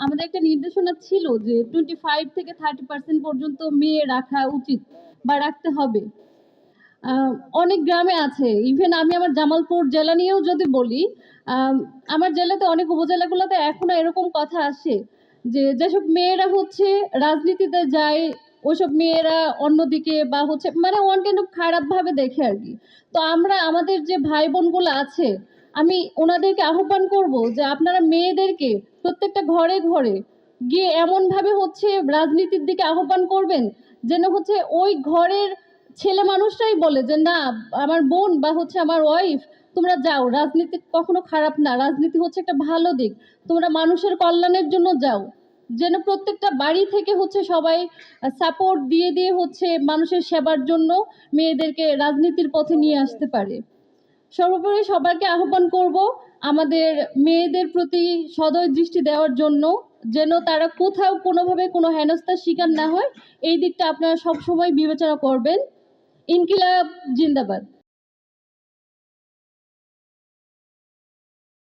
আমাদের একটা নির্দেশনা ছিল যে টোয়েন্টি ফাইভ থেকে থার্টি পার্সেন্ট পর্যন্ত মেয়ে রাখা উচিত বা রাখতে হবে। অনেক গ্রামে আছে ইভেন আমি আমার জামালপুর জেলা নিয়েও যদি বলি আমার জেলাতে অনেক উপজেলাগুলোতে এখনও এরকম কথা আসে যে যেসব মেয়েরা হচ্ছে রাজনীতিতে যায়, ওইসব মেয়েরা অন্যদিকে বা হচ্ছে মানে ওয়ান কাইন্ড খারাপভাবে দেখে আর কি। তো আমরা, আমাদের যে ভাই বোনগুলো আছে আমি ওনাদেরকে আহ্বান করব যে আপনারা মেয়েদেরকে প্রত্যেকটা ঘরে ঘরে গিয়ে এমনভাবে হচ্ছে রাজনীতির দিকে আহ্বান করবেন, যেন হচ্ছে ওই ঘরের ছেলে মানুষরাই বলে যে, না, আমার বোন বা হচ্ছে আমার ওয়াইফ তোমরা যাও, রাজনীতি কখনো খারাপ না, রাজনীতি হচ্ছে একটা ভালো দিক, তোমরা মানুষের কল্যাণের জন্য যাও। যেন প্রত্যেকটা বাড়ি থেকে হচ্ছে সবাই সাপোর্ট দিয়ে দিয়ে হচ্ছে মানুষের সেবার জন্য মেয়েদেরকে রাজনীতির পথে নিয়ে আসতে পারে। সর্বোপরি সবাইকে আহ্বান করব আমাদের মেয়েদের প্রতি সদয় দৃষ্টি দেওয়ার জন্য, যেন তারা কোথাও কোনোভাবে কোনো হেনস্থার শিকার না হয়। এই দিকটা আপনারা সবসময় বিবেচনা করবেন। ইনকিলাব জিন্দাবাদ।